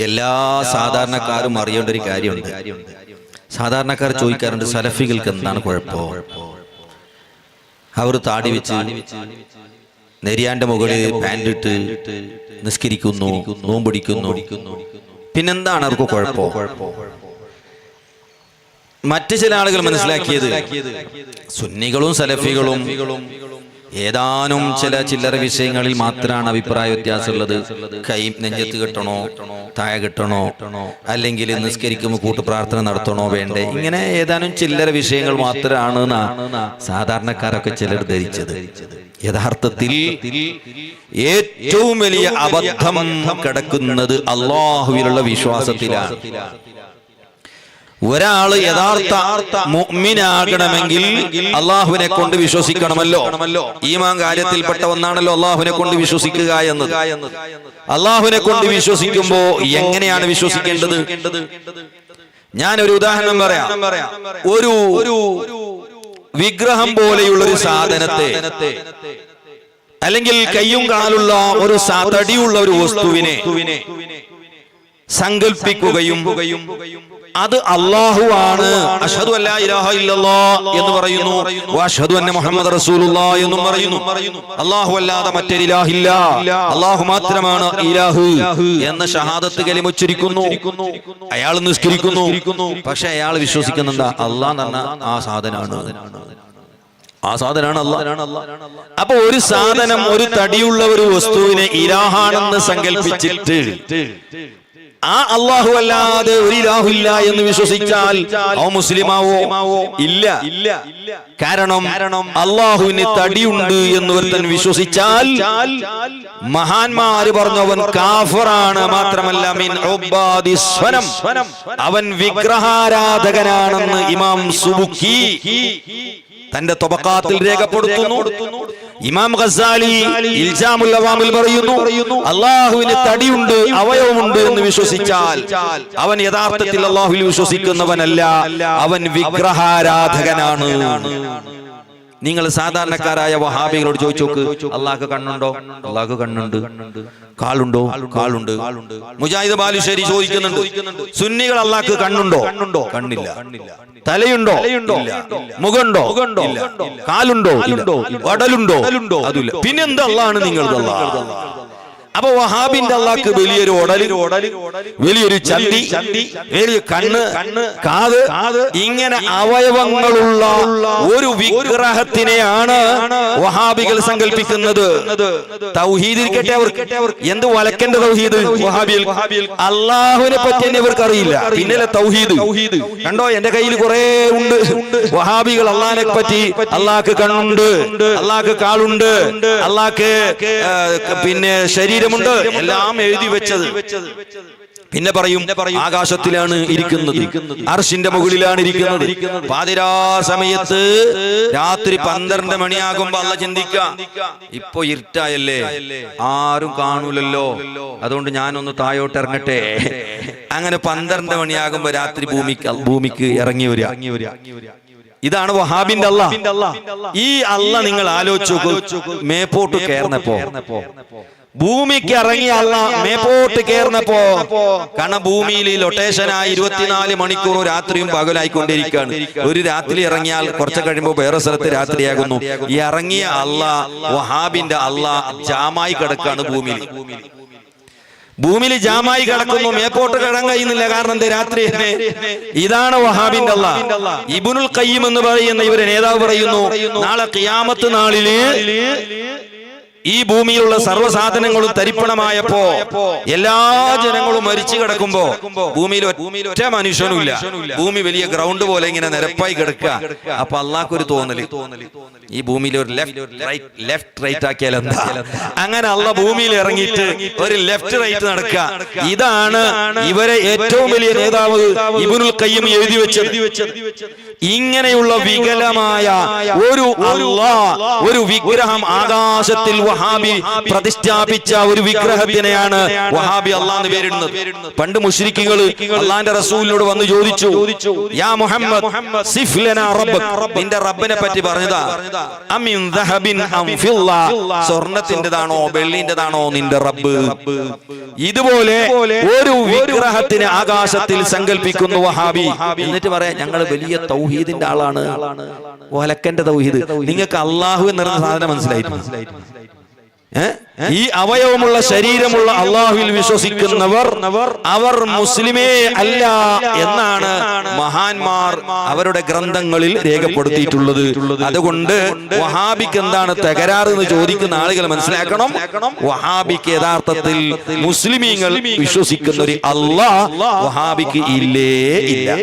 എല്ലാ സാധാരണക്കാരും അറിയേണ്ട ഒരു കാര്യമുണ്ട്. സാധാരണക്കാർ ചോദിക്കാറുണ്ട് സലഫികൾക്ക് എന്താണ് കുഴപ്പം? അവർ താടി വെച്ച് നെരിയാന്റെ മുകളിൽ ഇട്ട് നിസ്കരിക്കുന്നു നോമ്പിടിക്കുന്നു. പിന്നെന്താണ് അവർക്ക് കുഴപ്പം? മറ്റു ചില ആളുകൾ മനസ്സിലാക്കിയത് സുന്നികളും സലഫികളും ഏതാനും ചില ചില്ലറ വിഷയങ്ങളിൽ മാത്രമാണ് അഭിപ്രായ വ്യത്യാസമുള്ളത്. കൈ നെഞ്ചത്ത് കെട്ടണോ താഴെ കെട്ടണോ അല്ലെങ്കിൽ നിസ്കരിക്കുമ്പോൾ കൂട്ടു പ്രാർത്ഥന നടത്തണോ വേണ്ടേ? ഇങ്ങനെ ഏതാനും ചില്ലറ വിഷയങ്ങൾ മാത്രമാണ് സാധാരണക്കാരൊക്കെ ചിലർ ധരിച്ചത്. യഥാർത്ഥത്തിൽ ഏറ്റവും വലിയ അബദ്ധം കിടക്കുന്നത് അള്ളാഹുവിലുള്ള വിശ്വാസത്തിലാണ്. ഒരാൾ യഥാർത്ഥ മുഅ്മിനാകണമെങ്കിൽ അള്ളാഹുവിനെ കൊണ്ട് വിശ്വസിക്കണമല്ലോ. ഈമാൻ കാര്യത്തിൽപ്പെട്ട ഒന്നാണല്ലോ അള്ളാഹുവിനെ കൊണ്ട് വിശ്വസിക്കുക എന്നത്. അള്ളാഹുവിനെ കൊണ്ട് വിശ്വസിക്കുമ്പോ എങ്ങനെയാണ് വിശ്വസിക്കേണ്ടത്? ഞാൻ ഒരു ഉദാഹരണം പറയാം. ഒരു വിഗ്രഹം പോലെയുള്ള ഒരു സാധനത്തെ അല്ലെങ്കിൽ കയ്യും കാലുള്ള ഒരു തടിയുള്ള ഒരു വസ്തുവിനെ സങ്കല്പിക്കുകയും അത് അള്ളാഹു ആണ്. അഷദു അല്ലാ ഇലാഹ ഇല്ലല്ലാ എന്ന് പറയുന്നു. അഷദു അന്ന മുഹമ്മദ് റസൂലുള്ളാ എന്നും പറയുന്നു. അള്ളാഹു അല്ലാതെ മറ്റൊരു ഇലാഹില്ല അള്ളാഹു മാത്രമാണ് ഇലാഹു എന്ന ഷഹാദത്ത് കലിമ ഉച്ചരിക്കുന്നു അയാൾ നിസ്കരിക്കുന്നു. പക്ഷെ അയാൾ വിശ്വസിക്കുന്നുണ്ട് അള്ളാഹ് എന്ന ആ സാധനമാണ് ആ സാധനമാണ് അപ്പൊ ഒരു സാധനം ഒരു തടിയുള്ള ഒരു വസ്തുവിനെ ഇരാഹാണെന്ന് സങ്കല്പിച്ചിട്ട് ആ അള്ളാഹു അല്ലാതെ ഒരു ഇലാഹുല്ല എന്ന് വിശ്വസിച്ചാൽ അവ മുസ്ലിമാവോ? ഇല്ല. ഇല്ല കാരണം അള്ളാഹുവിന് തടിയുണ്ട് എന്ന് ഒരുത്തൻ വിശ്വസിച്ചാൽ മഹാന്മാര് പറഞ്ഞവൻ കാഫറാണ് മാത്രമല്ല അവൻ വിഗ്രഹാരാധകനാണെന്ന് ഇമാം സുബുക്കി തന്റെ തൊബക്കാത്തിൽ രേഖപ്പെടുത്തുന്നു. ഇമാം ഖസാലി ഇൽജാമുൽ അവാമിൽ പറയുന്നു അള്ളാഹുവിന് തടിയുണ്ട് അവയവമുണ്ട് എന്ന് വിശ്വസിച്ചാൽ അവൻ യഥാർത്ഥത്തിൽ അള്ളാഹുവിൽ വിശ്വസിക്കുന്നവനല്ല അവൻ വിഗ്രഹാരാധകനാണ്. നിങ്ങൾ സാധാരണക്കാരായ വഹാബികളോട് ചോദിച്ചു നോക്ക് അള്ളാഹ് കണ്ണുണ്ടോ? അള്ളാഹ് കണ്ണുണ്ട്. കാളുണ്ടോ കാളുണ്ട് മുജാഹിദ് ബാലുശ്ശേരി ചോദിക്കുന്നുണ്ട്. സുന്നികൾ അള്ളാഹ് കണ്ണുണ്ടോ? കണ്ണുണ്ടോ? കണ്ണില്ല. തലയുണ്ടോ? മുഖണ്ടോ കാലുണ്ടോ? വടലുണ്ടോ? അതില്ല പിന്നെന്താ നിങ്ങളുടെ അള്ളാഹ്? അപ്പൊ വഹാബിന്റെ അള്ളാക്ക് വലിയൊരു ഒടൽ വലിയൊരു ചന്തി വലിയ കണ്ണ് കണ്ണ് കാത് ഇങ്ങനെ അവയവങ്ങളുള്ള ഒരു വിഗ്രഹത്തിനെയാണ് വഹാബികൾ സങ്കല്പിക്കുന്നത് തൗഹീദ് ഇരിക്കട്ടെ അവർക്ക് എന്ത് വലക്കന്റെ തൗഹീദ്? വഹാബിൽ അള്ളാഹുവിനെ പറ്റി തന്നെ ഇവർക്ക് അറിയില്ല. പിന്നലെ തൗഹീദ്. കണ്ടോ? എന്റെ കയ്യിൽ കുറെ ഉണ്ട്. വഹാബികൾ അള്ളാഹിനെ പറ്റി അള്ളാഹ്ക്ക് കണ്ണുണ്ട്. അള്ളാഹ്ക്ക് കാളുണ്ട്. അള്ളാഹ്ക്ക് പിന്നെ പിന്നെ ശരീരമുണ്ട്. എല്ലാം എഴുതി വെച്ചത്. പിന്നെ പറയും ആകാശത്തിലാണ് ഇരിക്കുന്നത്. അർഷിന്റെ മുകളിലാണ് ഇരിക്കുന്നത്. പാതിരാ സമയത്ത് രാത്രി പന്ത്രണ്ട് മണിയാകുമ്പോ അല്ല ചിന്തിക്ക. ഇപ്പൊ ഇരുട്ടായല്ലേ? ആരും കാണൂലല്ലോ. അതുകൊണ്ട് ഞാനൊന്ന് തായോട്ട് ഇറങ്ങട്ടെ. അങ്ങനെ പന്ത്രണ്ട് മണിയാകുമ്പോ രാത്രി ഭൂമിക്ക് ഭൂമിക്ക് ഇറങ്ങി വരിക. ഇതാണ് വഹാബിന്റെ അല്ല ഈ അല്ല നിങ്ങൾ ആലോചിച്ചു മേപ്പോട്ട് കയറുന്നപ്പോ ഭൂമിക്ക് ഇറങ്ങിയ അല്ല മേപ്പോട്ട് കയറുന്നപ്പോ കാരണം ഭൂമിയിൽ ലൊട്ടേഷനായി ഇരുപത്തിനാല് മണിക്കൂറും രാത്രിയും പകലായിക്കൊണ്ടിരിക്കുകയാണ്. ഒരു രാത്രി ഇറങ്ങിയാൽ കുറച്ച് കഴിയുമ്പോൾ വേറെ സ്ഥലത്ത് രാത്രിയാകുന്നു. ഈ ഇറങ്ങിയ അല്ല വഹാബിന്റെ അല്ല ജാമായി കിടക്കാണ് ഭൂമിയിൽ. ഭൂമിയിൽ. ജാമായി കിടക്കുന്നു മേപ്പോട്ട് കിടങ്ങ കഴിയുന്നില്ല. കാരണം എന്താ രാത്രി തന്നെ ഇതാണ് വഹാബിന്റെ അല്ല ഇബുനുൽ കയ്യം എന്ന് പറയുന്ന ഇവരെ നേതാവ് പറയുന്നു നാളെ കിയാമത്ത് നാളിൽ ഈ ഭൂമിയിലുള്ള സർവസാധനങ്ങളും തരിപ്പണമായപ്പോ എല്ലാ ജനങ്ങളും മരിച്ചു കിടക്കുമ്പോ ഭൂമിയിൽ ഒറ്റ മനുഷ്യനുമില്ല. ഭൂമി വലിയ ഗ്രൗണ്ട് പോലെ ഇങ്ങനെ നിരപ്പായി കിടക്കുക. അപ്പൊ അള്ളാഹ്ക്കൊരു തോന്നൽ. ഈ ഭൂമിയിൽ ഒരു ലെഫ്റ്റ് റൈറ്റ് ആക്കിയാൽ എന്താ? അങ്ങനെ അല്ല ഭൂമിയിൽ ഇറങ്ങിയിട്ട് ഒരു ലെഫ്റ്റ് റൈറ്റ് നടക്കുക. ഇതാണ് ഇവരെ ഏറ്റവും വലിയ നേതാവ് ഇബുനുൽ കയ്യം എഴുതി വെച്ചത്. ഇങ്ങനെയുള്ള വികലമായ ഒരു അള്ളാ ഒരു വിഗ്രഹം ആകാശത്തിൽ വഹാബി പ്രതിഷ്ഠാപിച്ച ഒരു വിഗ്രഹത്തിനെയാണ് വഹാബി അള്ളാന്ന് പേരിടുന്നത്. പണ്ട് മുഷ്രിക്കുകൾ അള്ളാന്റെ റസൂലിനോട് വന്ന് ചോദിച്ചു യാ മുഹമ്മദ് നിന്റെ റബ്ബിനെ പറ്റി പറഞ്ഞതാ സ്വർണത്തിന്റേതാണോ വെള്ളിന്റേതാണോ നിന്റെ റബ്ബ്? ഇതുപോലെ ഒരു വിഗ്രഹത്തിന് ആകാശത്തിൽ സങ്കല്പിക്കുന്നു വഹാബി. എന്നിട്ട് പറയാം ഞങ്ങൾ വലിയ തൗഹീദിന്റെ ആളാണ് ഒലക്കന്റെ തൗഹീദ്. നിങ്ങൾക്ക് അള്ളാഹു എന്ന് പറയുന്ന സാധനം മനസ്സിലായി ഈ അവയവമുള്ള ശരീരമുള്ള അള്ളാഹുവിൽ വിശ്വസിക്കുന്നവർ അവർ മുസ്ലിമേ അല്ല എന്നാണ് മഹാന്മാർ അവരുടെ ഗ്രന്ഥങ്ങളിൽ രേഖപ്പെടുത്തിയിട്ടുള്ളത്. അതുകൊണ്ട് വഹാബിക്ക് എന്താണ് തകരാറ് എന്ന് ചോദിക്കുന്ന ആളുകൾ മനസ്സിലാക്കണം. വഹാബിക്ക് യഥാർത്ഥത്തിൽ മുസ്ലിമീങ്ങൾ വിശ്വസിക്കുന്ന ഒരു അള്ളാഹ് വഹാബിക്ക് ഇല്ലേ ഇല്ല.